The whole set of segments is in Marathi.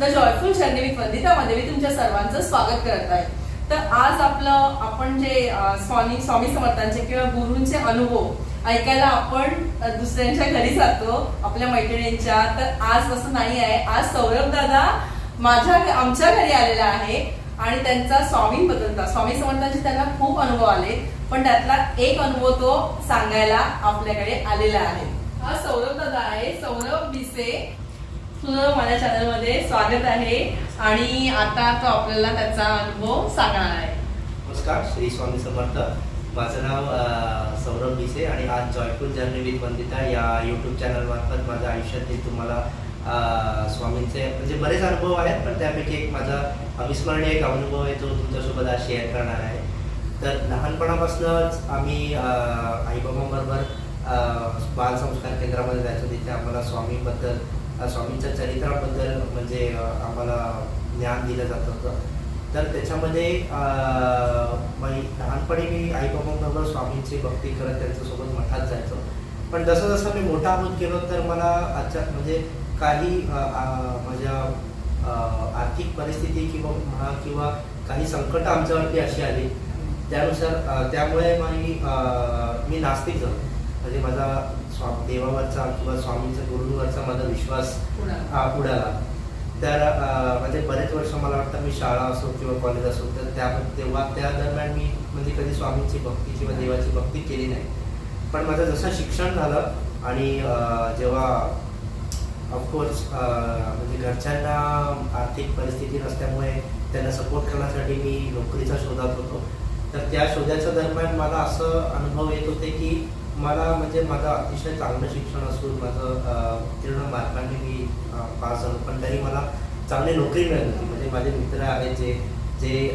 द जॉयफुल जर्नी विथ वंदितामध्ये मी तुमच्या सर्वांचं स्वागत करत आहे. तर आज आपलं आपण जे स्वामी स्वामी समर्थांचे किंवा गुरूंचे अनुभव ऐकायला आपण दुसऱ्यांच्या घरी जातो आपल्या मैत्रिणींच्या तर आज असं नाही आहे. आज सौरभ दादा माझ्या आमच्या घरी आलेला आहे आणि त्यांचा स्वामींबद्दलचा स्वामी समर्थांचे त्यांना खूप अनुभव आले पण त्यातला एक अनुभव तो सांगायला आपल्याकडे आलेला आहे. हा सौरभ दादा आहे. सौरभ भिसे तुझं माझ्या चॅनलमध्ये स्वागत आहे आणि आता तो आपल्याला त्याचा अनुभव सांगणार आहे. नमस्कार श्री स्वामी समर्थ. माझं नाव सौरभ भिसे आणि आज जॉयफुल जर्नी विथ वंदिता या यूट्यूब चॅनलमार्फत माझ्या आयुष्यातील तुम्हाला स्वामींचे म्हणजे बरेच अनुभव आहेत पण त्यापैकी एक माझा अविस्मरणीय एक अनुभव आहे तो तुमच्यासोबत आज शेअर करणार आहे. तर लहानपणापासूनच आम्ही आईबाबांबरोबर बालसंस्कार केंद्रामध्ये जायचो तिथे आम्हाला स्वामीबद्दल स्वामींच्या चरित्राबद्दल म्हणजे आम्हाला ज्ञान दिलं जात होतं. तर त्याच्यामध्ये लहानपणी मी लहानपणी मी स्वामींची भक्ती करत त्यांच्यासोबत मठात जायचो. पण जसं जसं मी मोठा होत गेलो तर मला आजच्या म्हणजे काही माझ्या आर्थिक परिस्थिती किंवा म्हणा किंवा काही संकट आमच्यावरती अशी आली त्यानुसार त्यामुळे मी मी नास्तिक झालो. म्हणजे माझा देवावरचा किंवा स्वामींच्या गुरुंवरचा माझा विश्वास बुडाला तर म्हणजे बरेच वर्ष मला वाटतं मी शाळा असो किंवा कॉलेज असो तर त्या तेव्हा त्या दरम्यान मी म्हणजे कधी स्वामींची भक्ती किंवा देवाची भक्ती केली नाही. पण माझं जसं शिक्षण झालं आणि जेव्हा ऑफकोर्स म्हणजे घरच्यांना आर्थिक परिस्थिती नसल्यामुळे त्यांना सपोर्ट करण्यासाठी मी नोकरीच्या शोधात होतो. तर त्या शोधाच्या दरम्यान मला असं अनुभव येत होते की मला म्हणजे माझं अतिशय चांगलं शिक्षण असून माझं उत्तीर्ण मार्कांनी मी पास झालो. पण तरी मला चांगली नोकरी मिळत होती. म्हणजे माझे मित्र आहेत जे जे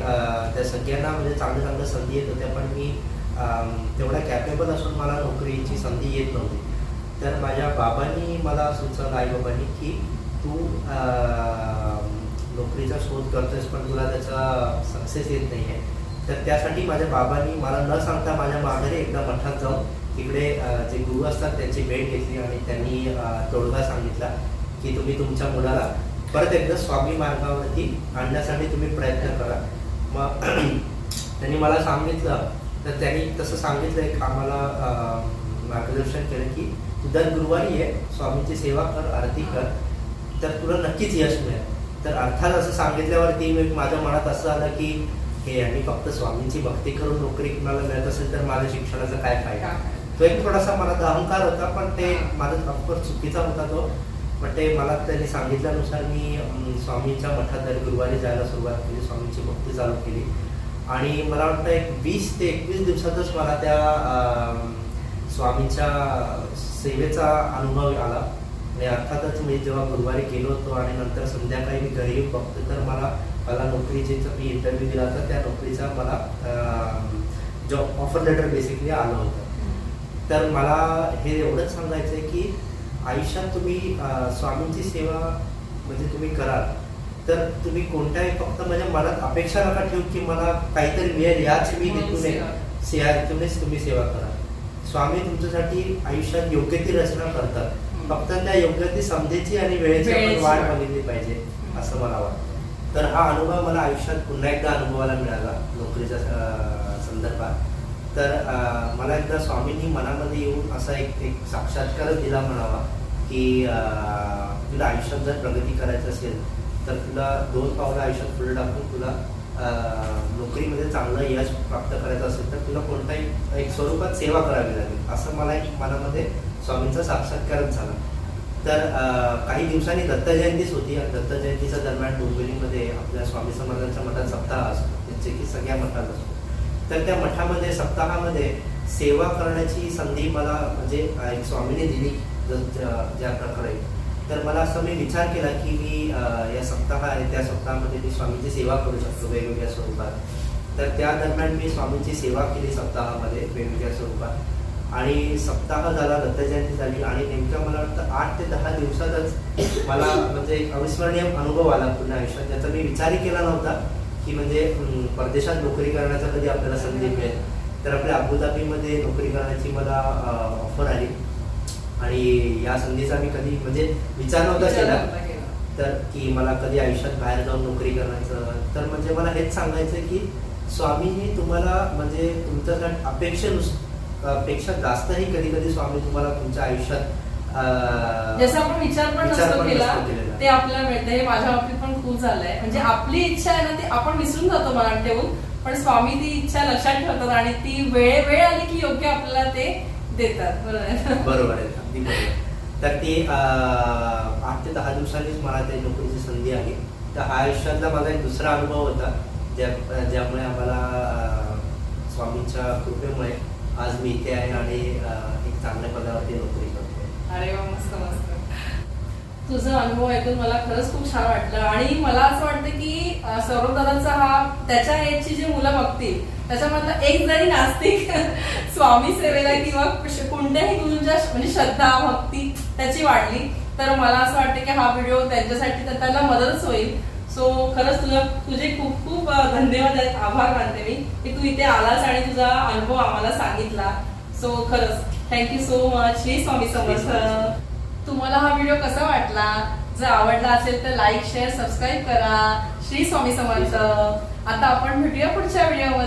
त्या सगळ्यांना म्हणजे चांगल्या चांगल्या संधी येत होत्या. पण मी तेवढ्या तेवढा कॅपेबल असून मला नोकरीची संधी येत नव्हती. तर माझ्या बाबांनी मला सुचवलं आई बाबांनी की तू नोकरीचा शोध करतोयस पण तुला त्याचा सक्सेस येत नाही आहे तर त्यासाठी माझ्या बाबांनी मला न सांगता माझ्या माघारी एकदा मठात जाऊन तिकडे जे गुरु असतात त्यांची भेट घेतली आणि त्यांनी तोडगा सांगितला की तुम्ही तुमच्या मुलाला परत एकदा स्वामी मार्गावरती आणण्यासाठी तुम्ही प्रयत्न करा. मग त्यांनी मला सांगितलं तर त्यांनी तसं सांगितलं एक आम्हाला मार्गदर्शन केलं की दर गुरुवारी ये स्वामींची सेवा कर आरती कर तर तुला नक्कीच यश मिळेल. तर अर्थात असं सांगितल्यावरती मी माझ्या मनात असं आलं की हे आणि फक्त स्वामींची भक्ती करून नोकरी कुणाला मिळत असेल तर माझ्या शिक्षणाचा काय फायदा? तो एक थोडासा मनात अहंकार होता पण ते माझा ऑफकोर्स चुकीचा होता तो. पण ते मला त्यांनी सांगितल्यानुसार मी स्वामींच्या मठात दर गुरुवारी जायला सुरुवात केली स्वामींची भक्ती चालू केली. आणि मला वाटतं एक वीस ते एकवीस दिवसातच मला त्या स्वामींच्या सेवेचा अनुभव आला. आणि अर्थातच मी जेव्हा गुरुवारी गेलो होतो आणि नंतर संध्याकाळी मी घरी बघतो तर मला मला नोकरीचे मी इंटरव्ह्यू दिला होता त्या नोकरीचा मला जॉब ऑफर लेटर बेसिकली आलं होतं तर मला हे एवढंच सांगायचं आहे की आयुष्यात तुम्ही स्वामींची सेवा म्हणजे तुम्ही कराल तर तुम्ही कोणत्याही फक्त म्हणजे मनात अपेक्षा नका ठेवू की मला काहीतरी मिळेल याच मी. सेवा हेतूनेच तुम्ही सेवा करा स्वामी तुमच्यासाठी आयुष्यात योग्य ती रचना करतात. फक्त त्या योग्य ती समजेची आणि वेळेची आपण वाट. बघितली पाहिजे. असं मला वाटतं तर हा अनुभव मला आयुष्यात पुन्हा एकदा अनुभवाला मिळाला नोकरीच्या संदर्भात. तर मला एकदा स्वामींनी मनामध्ये येऊन असा एक एक साक्षात्कारच दिला म्हणावा की तुला आयुष्यात जर प्रगती करायची असेल तर तुला दोन पावलं आयुष्यात पुढे टाकून तुला नोकरीमध्ये चांगलं यश प्राप्त करायचं असेल तर तुला कोणताही एक स्वरूपात सेवा करावी लागेल असं मला एक मनामध्ये स्वामींचा साक्षात्कारच झाला. तर काही दिवसांनी दत्त जयंतीच होती आणि दत्त जयंतीच्या दरम्यान डोंबिवलीमध्ये आपल्या स्वामी समर्थांचा मठात सप्ताह असतो त्यांचे की सगळ्या मठात असतो. तर त्या मठामध्ये सप्ताहामध्ये सेवा करण्याची संधी मला म्हणजे एक स्वामीने दिली ज्या प्रकारे. तर मला असं मी विचार केला की मी या सप्ताह आहे त्या सप्ताहामध्ये मी स्वामींची सेवा करू शकतो वेगवेगळ्या स्वरूपात. तर त्या दरम्यान मी स्वामींची सेवा केली सप्ताहामध्ये वेगवेगळ्या स्वरूपात. आणि सप्ताह झाला दत्त जयंती झाली आणि नेमक्या मला वाटतं आठ ते दहा दिवसातच मला म्हणजे एक अविस्मरणीय अनुभव आला पूर्ण आयुष्यात. ज्याचा मी विचारही केला नव्हता की म्हणजे परदेशात नोकरी करण्याचा कधी आपल्याला संधी मिळेल. तर आपल्या अबुधाबीमध्ये नोकरी करण्याची मला ऑफर आली. आणि या संधीचा मी कधी म्हणजे विचार नव्हता केला. तर की मला कधी आयुष्यात बाहेर जाऊन नोकरी करायचं. तर म्हणजे मला हेच सांगायचं की स्वामींनी तुम्हाला म्हणजे तुमच्यासाठी अपेक्षेनुस पेक्षा जास्तही कधी कधी स्वामी तुम्हाला तुमच्या आयुष्यात जसं आपण विचार पण नसतो केला. ते आपल्याला मिळतं. हे माझ्या बाबतीत पण खूप झालंय. म्हणजे आपली इच्छा आहे ना ती आपण विसरून जातो मनात ठेवून. पण स्वामी ती इच्छा लक्षात ठेवतात आणि ती वेळ वेळ आली की योग्य आपल्याला ते देतात. बरोबर. आहे? अगदी बरोबर. तर ती आठ ते दहा दिवसांनीच मला ते नोकरीची संधी आली. तर हा आयुष्यातला माझा एक दुसरा अनुभव होता ज्या ज्यामुळे आम्हाला स्वामींच्या कृपेमुळे आज मी इथे आहे आणि एक चांगल्या पदावरती नोकरी करतो अरे वा मस्त मस्त. तुझा अनुभव ऐकून मला खरंच खूप छान वाटलं. आणि मला असं वाटतं की सौरभ दादांचा हा त्याच्या एजची जी मुलं बघतील त्याच्यामधला एक जरी नास्तिक स्वामी सेवेला किंवा कोणत्याही गुरुंच्या म्हणजे श्रद्धा भक्ती त्याची वाढली तर मला असं वाटतं की हा व्हिडिओ त्यांच्यासाठी तर त्यांना मदतच होईल. सो खरंच तुझा तुझे खूप खूप धन्यवाद आहेत. आभार मानते मी की तू इथे आलास आणि तुझा अनुभव आम्हाला सांगितला. सो खरंच thank you so much Shri Swami Samarth. तुम्हाला हा व्हिडिओ कसा वाटला? जर आवडला असेल तर लाईक शेअर सबस्क्राईब करा. श्री स्वामी समर्थ. आता आपण भेटूया पुढच्या व्हिडिओ